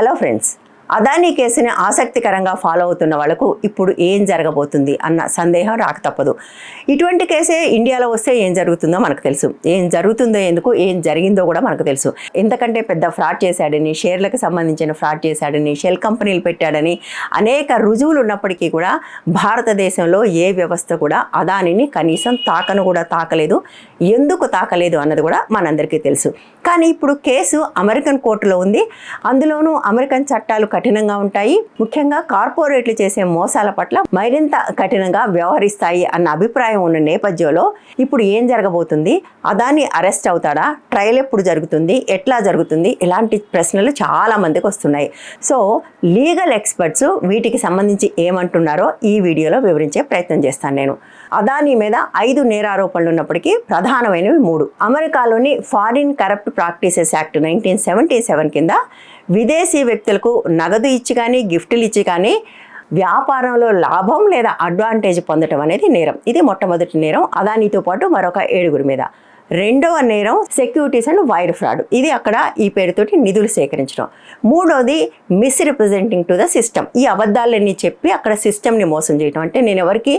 Hello friends Adani కేసుని ఆసక్తికరంగా follow అవుతున్న వాళ్ళకు ఇప్పుడు ఏం జరగబోతుంది అన్న సందేహం రాక తప్పదు. ఇటువంటి కేసే ఇండియాలో వస్తే ఏం జరుగుతుందో మనకు తెలుసు. ఏం జరుగుతుందో ఎందుకు ఏం జరిగిందో కూడా మనకు తెలుసు. ఎందుకంటే పెద్ద ఫ్రాడ్ చేశాడని షేర్లకు సంబంధించిన ఫ్రాడ్ చేశాడని షెల్ కంపెనీలు పెట్టాడని అనేక రుజువులు ఉన్నప్పటికీ కూడా భారతదేశంలో ఏ వ్యవస్థ కూడా అదానిని కనీసం తాకను కూడా తాకలేదు. ఎందుకు తాకలేదు అన్నది కూడా మనందరికీ తెలుసు. కానీ ఇప్పుడు కేసు అమెరికన్ కోర్టులో ఉంది. అందులోనూ అమెరికన్ చట్టాలు కఠినంగా ఉంటాయి. ముఖ్యంగా కార్పొరేట్లు చేసే మోసాల పట్ల మరింత కఠినంగా వ్యవహరిస్తాయి అన్న అభిప్రాయం ఉన్న నేపథ్యంలో ఇప్పుడు ఏం జరగబోతుంది? అదాని అరెస్ట్ అవుతాడా? ట్రయల్ ఎప్పుడు జరుగుతుంది? ఎట్లా జరుగుతుంది? ఇలాంటి ప్రశ్నలు చాలా మందికి వస్తున్నాయి. సో లీగల్ ఎక్స్పర్ట్స్ వీటికి సంబంధించి ఏమంటున్నారో ఈ వీడియోలో వివరించే ప్రయత్నం చేస్తాను నేను. అదాని మీద ఐదు నేరారోపణలు ఉన్నప్పటికీ ప్రధానమైనవి మూడు. అమెరికాలోని foreign corrupt practices act nineteen seventy seven కింద విదేశీ వ్యక్తులకు నగదు ఇచ్చి కానీ గిఫ్టులు ఇచ్చి కానీ వ్యాపారంలో లాభం లేదా అడ్వాంటేజ్ పొందటం అనేది నేరం. ఇది మొట్టమొదటి నేరం. అదానితో పాటు మరొక ఏడుగురి మీద. రెండవ నేరం సెక్యూరిటీస్ అండ్ వైర్ ఫ్రాడ్. ఇది అక్కడ ఈ పేరుతోటి నిధులు సేకరించడం. మూడోది మిస్రిప్రజెంటింగ్ టు ద సిస్టమ్ ఈ అబద్ధాలన్నీ చెప్పి అక్కడ సిస్టమ్ని మోసం చేయడం అంటే నేను ఎవరికి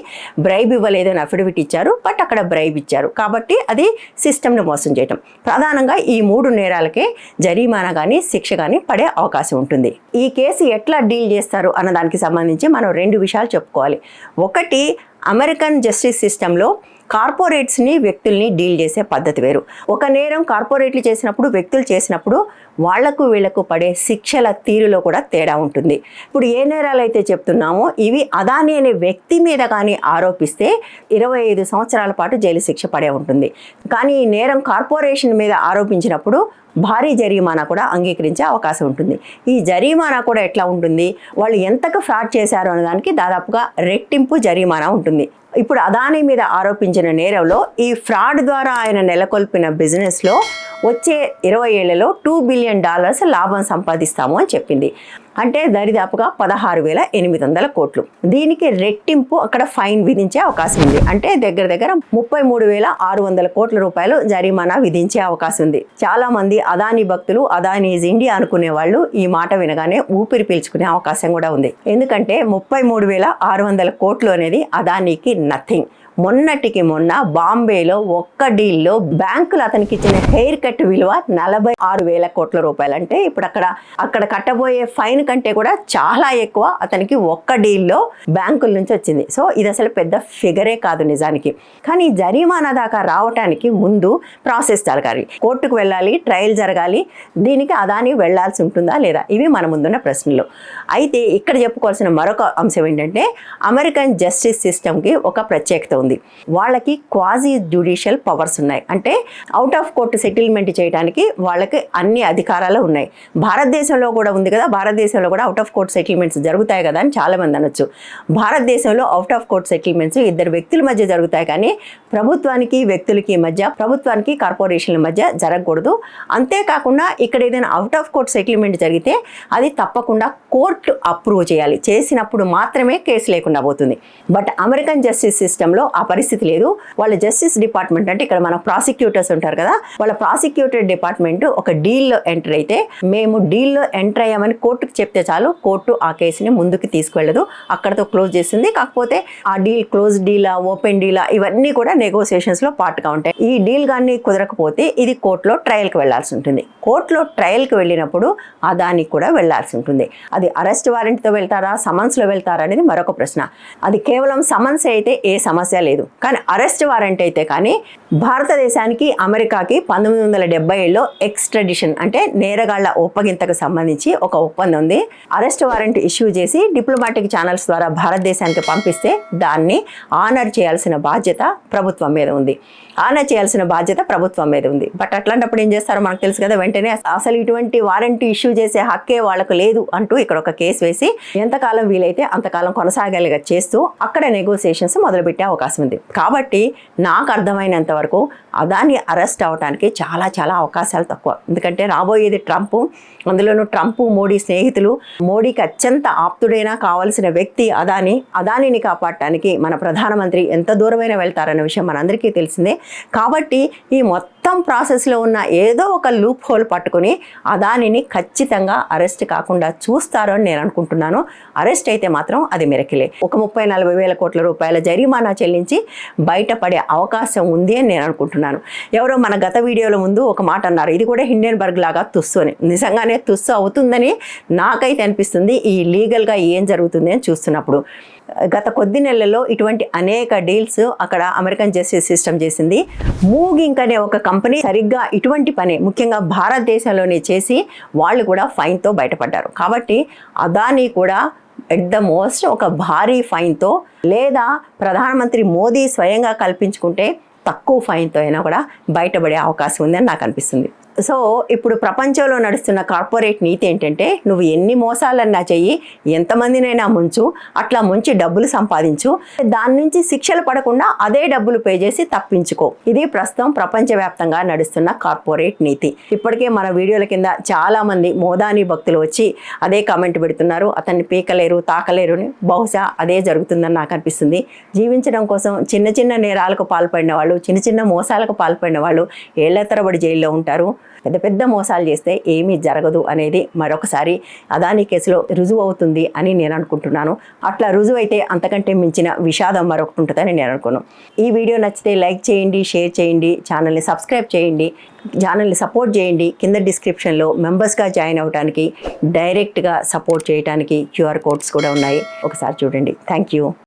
బ్రైబ్ ఇవ్వలేదని అని అఫిడవిట్ ఇచ్చారు బట్ అక్కడ బ్రైబ్ ఇచ్చారు. కాబట్టి అది సిస్టమ్ని మోసం చేయడం ప్రధానంగా ఈ మూడు నేరాలకే జరిమానా కానీ శిక్ష కానీ పడే అవకాశం ఉంటుంది. ఈ కేసు ఎట్లా డీల్ చేస్తారు అన్న దానికి సంబంధించి మనం రెండు విషయాలు చెప్పుకోవాలి. ఒకటి అమెరికన్ జస్టిస్ సిస్టంలో కార్పొరేట్స్ని వ్యక్తుల్ని డీల్ చేసే పద్ధతి వేరు. ఒక నేరం కార్పొరేట్లు చేసినప్పుడు వ్యక్తులు చేసినప్పుడు వాళ్ళకు వీళ్ళకు పడే శిక్షల తీరులో కూడా తేడా ఉంటుంది. ఇప్పుడు ఏ నేరాలు అయితే చెప్తున్నామో ఇవి అదాని అనే వ్యక్తి మీద కానీ ఆరోపిస్తే ఇరవై ఐదు సంవత్సరాల పాటు జైలు శిక్ష పడే ఉంటుంది. కానీ ఈ నేరం కార్పొరేషన్ మీద ఆరోపించినప్పుడు భారీ జరిమానా కూడా అంగీకరించే అవకాశం ఉంటుంది. ఈ జరిమానా కూడా ఎట్లా ఉంటుంది? వాళ్ళు ఎంతకు ఫ్రాడ్ చేశారు అనే దానికి దాదాపుగా రెట్టింపు జరిమానా ఉంటుంది. ఇప్పుడు అదానీ మీద ఆరోపించిన నేరంలో ఈ ఫ్రాడ్ ద్వారా ఆయన నెలకొల్పిన బిజినెస్లో వచ్చే ఇరవై ఏళ్ళలో టూ బిలియన్ డాలర్స్ లాభం సంపాదిస్తాము అని చెప్పింది. అంటే దరిదాపుగా పదహారు వేల ఎనిమిది వందల కోట్లు. దీనికి రెట్టింపు అక్కడ ఫైన్ విధించే అవకాశం ఉంది. అంటే దగ్గర దగ్గర ముప్పై మూడు వేల ఆరు వందల కోట్ల రూపాయలు జరిమానా విధించే అవకాశం ఉంది. చాలా మంది అదానీ భక్తులు అదానీ ఈజ్ ఇండియా అనుకునే వాళ్ళు ఈ మాట వినగానే ఊపిరి పీల్చుకునే అవకాశం కూడా ఉంది. ఎందుకంటే ముప్పై మూడు వేల ఆరు వందల కోట్లు అనేది అదానీకి నథింగ్ మొన్నటికి మొన్న బాంబేలో ఒక్క డీల్లో బ్యాంకులు అతనికి ఇచ్చిన హెయిర్ కట్ విలువ నలభై ఆరు వేల కోట్ల రూపాయలు. అంటే ఇప్పుడు అక్కడ అక్కడ కట్టబోయే ఫైన్ కంటే కూడా చాలా ఎక్కువ అతనికి ఒక్క డీల్లో బ్యాంకుల నుంచి వచ్చింది. సో ఇది అసలు పెద్ద ఫిగరే కాదు నిజానికి. కానీ జరిమానా దాకా రావటానికి ముందు ప్రాసెస్ జరగాలి. కోర్టుకు వెళ్ళాలి ట్రయల్ జరగాలి. దీనికి అదాని వెళ్ళాల్సి ఉంటుందా లేదా? ఇవి మన ముందున్న ప్రశ్నలు. అయితే ఇక్కడ చెప్పుకోవాల్సిన మరొక అంశం ఏంటంటే అమెరికన్ జస్టిస్ సిస్టమ్కి ఒక ప్రత్యేకత ఉంది. వాళ్ళకి క్వాజీ జ్యుడిషియల్ పవర్స్ ఉన్నాయి. అంటే అవుట్ ఆఫ్ కోర్టు సెటిల్మెంట్ చేయడానికి వాళ్ళకి అన్ని అధికారాలు ఉన్నాయి. భారతదేశంలో కూడా ఉంది కదా భారతదేశంలో కూడా అవుట్ ఆఫ్ కోర్ట్ సెటిల్మెంట్స్ జరుగుతాయి కదా అని చాలామంది అనొచ్చు. భారతదేశంలో అవుట్ ఆఫ్ కోర్ట్ సెటిల్మెంట్స్ ఇద్దరు వ్యక్తుల మధ్య జరుగుతాయి కానీ ప్రభుత్వానికి వ్యక్తులకి మధ్య ప్రభుత్వానికి కార్పొరేషన్ల మధ్య జరగకూడదు. అంతేకాకుండా ఇక్కడ ఏదైనా అవుట్ ఆఫ్ కోర్ట్ సెటిల్మెంట్ జరిగితే అది తప్పకుండా కోర్టు అప్రూవ్ చేయాలి. చేసినప్పుడు మాత్రమే కేసు లేకుండా పోతుంది. బట్ అమెరికన్ జస్టిస్ సిస్టంలో ఆ పరిస్థితి లేదు. వాళ్ళ జస్టిస్ డిపార్ట్మెంట్ అంటే ఇక్కడ మన ప్రాసిక్యూటర్స్ ఉంటారు కదా వాళ్ళ ప్రాసిక్యూటర్ డిపార్ట్మెంట్ ఒక డీల్లో ఎంటర్ అయితే మేము డీల్లో ఎంటర్ అయ్యామని కోర్టుకు చెప్తే చాలు కోర్టు ఆ కేసుని ముందుకు తీసుకువెళ్ళదు. అక్కడతో క్లోజ్ చేస్తుంది. కాకపోతే ఆ డీల్ క్లోజ్ డీలా ఓపెన్ డీలా ఇవన్నీ కూడా నెగోసియేషన్స్లో పార్ట్గా ఉంటాయి. ఈ డీల్ కానీ కుదరకపోతే ఇది కోర్టులో ట్రయల్కి వెళ్ళాల్సి ఉంటుంది. కోర్టులో ట్రయల్కి వెళ్ళినప్పుడు అదానికి కూడా వెళ్ళాల్సి ఉంటుంది. అది అరెస్ట్ వారెంట్తో వెళ్తారా సమన్స్లో వెళ్తారా అనేది మరొక ప్రశ్న. అది కేవలం సమన్స్ అయితే ఏ సమస్య లేదు. కానీ అరెస్ట్ వారెంట్ అయితే కానీ భారతదేశానికి అమెరికాకి పంతొమ్మిది వందల డెబ్బై ఏడులో ఎక్స్ట్రడిషన్ అంటే నేరగాళ్ళ ఒప్పగింతకు సంబంధించి ఒక ఒప్పందం ఉంది. అరెస్ట్ వారెంట్ ఇష్యూ చేసి డిప్లొమాటిక్ ఛానల్స్ ద్వారా భారతదేశానికి పంపిస్తే దాన్ని ఆనర్ చేయాల్సిన బాధ్యత ప్రభుత్వం మీద ఉంది. ఆనా చేయాల్సిన బాధ్యత ప్రభుత్వం మీద ఉంది. బట్ అట్లాంటప్పుడు ఏం చేస్తారో మనకు తెలుసు కదా వెంటనే అసలు ఇటువంటి వారంటీ ఇష్యూ చేసే హక్కే వాళ్ళకు లేదు అంటూ ఇక్కడ ఒక కేసు వేసి ఎంతకాలం వీలైతే అంతకాలం కొనసాగేలాగా చేస్తూ అక్కడ నెగోసియేషన్స్ మొదలుపెట్టే అవకాశం ఉంది. కాబట్టి నాకు అర్థమైనంత వరకు అదాన్ని అరెస్ట్ అవడానికి చాలా చాలా అవకాశాలు తక్కువ. ఎందుకంటే రాబోయేది ట్రంప్ అందులోనూ ట్రంప్ మోడీ స్నేహితులు మోడీకి అత్యంత ఆప్తుడైనా కావాల్సిన వ్యక్తి అదాని అదానిని కాపాడటానికి మన ప్రధానమంత్రి ఎంత దూరమైన వెళ్తారన్న విషయం మనందరికీ తెలిసిందే. కాబట్టి ఈ మొత్తం మొత్తం ప్రాసెస్లో ఉన్న ఏదో ఒక లూప్ హోల్ పట్టుకొని అదానిని ఖచ్చితంగా అరెస్ట్ కాకుండా చూస్తారు అని నేను అనుకుంటున్నాను. అరెస్ట్ అయితే మాత్రం అది మెరకిలే. ఒక ముప్పై నలభై వేల కోట్ల రూపాయల జరిమానా చెల్లించి బయటపడే అవకాశం ఉంది అని నేను అనుకుంటున్నాను. ఎవరో మన గత వీడియోల ముందు ఒక మాట అన్నారు. ఇది కూడా హిండెన్బర్గ్ లాగా తుస్సు అని. నిజంగానే తుస్సు అవుతుందని నాకైతే అనిపిస్తుంది. ఈ లీగల్గా ఏం జరుగుతుంది అని చూస్తున్నప్పుడు. గత కొద్ది నెలల్లో ఇటువంటి అనేక డీల్స్ అక్కడ అమెరికన్ జస్టిస్ సిస్టమ్ చేసింది. మూగింగ్ అనే ఒక కంపెనీ సరిగ్గా ఇటువంటి పని ముఖ్యంగా భారతదేశంలోనే చేసి వాళ్ళు కూడా ఫైన్తో బయటపడ్డారు. కాబట్టి అదానీ కూడా ఎట్ ద మోస్ట్ ఒక భారీ ఫైన్తో లేదా ప్రధానమంత్రి మోదీ స్వయంగా కల్పించుకుంటే తక్కువ ఫైన్తో అయినా కూడా బయటపడే అవకాశం ఉందని నాకు అనిపిస్తుంది. సో ఇప్పుడు ప్రపంచంలో నడుస్తున్న కార్పొరేట్ నీతి ఏంటంటే నువ్వు ఎన్ని మోసాలన్నా చెయ్యి ఎంతమందినైనా ముంచు అట్లా ముంచి డబ్బులు సంపాదించు. దాని నుంచి శిక్షలు పడకుండా అదే డబ్బులు పే చేసి తప్పించుకో. ఇది ప్రస్తుతం ప్రపంచవ్యాప్తంగా నడుస్తున్న కార్పొరేట్ నీతి. ఇప్పటికే మన వీడియోల కింద చాలామంది మోదాని భక్తులు వచ్చి అదే కామెంట్ పెడుతున్నారు. అతన్ని పీకలేరు తాకలేరు అని. బహుశా అదే జరుగుతుందని నాకు అనిపిస్తుంది. జీవించడం కోసం చిన్న చిన్న నేరాలకు పాల్పడిన వాళ్ళు చిన్న చిన్న మోసాలకు పాల్పడిన వాళ్ళు ఏళ్ళ తరబడి జైల్లో ఉంటారు. పెద్ద పెద్ద మోసాలు చేస్తే ఏమీ జరగదు అనేది మరొకసారి అదాని కేసులో రుజువు అవుతుంది అని నేను అనుకుంటున్నాను. అట్లా రుజువు అయితే అంతకంటే మించిన విషాదం మరొకటి ఉంటుందని నేను అనుకున్నాను ఈ వీడియో నచ్చితే లైక్ చేయండి షేర్ చేయండి ఛానల్ని సబ్స్క్రైబ్ చేయండి ఛానల్ని సపోర్ట్ చేయండి. కింద డిస్క్రిప్షన్లో మెంబర్స్గా జాయిన్ అవడానికి డైరెక్ట్గా సపోర్ట్ చేయడానికి క్యూఆర్ కోడ్స్ కూడా ఉన్నాయి. ఒకసారి చూడండి. Thank you.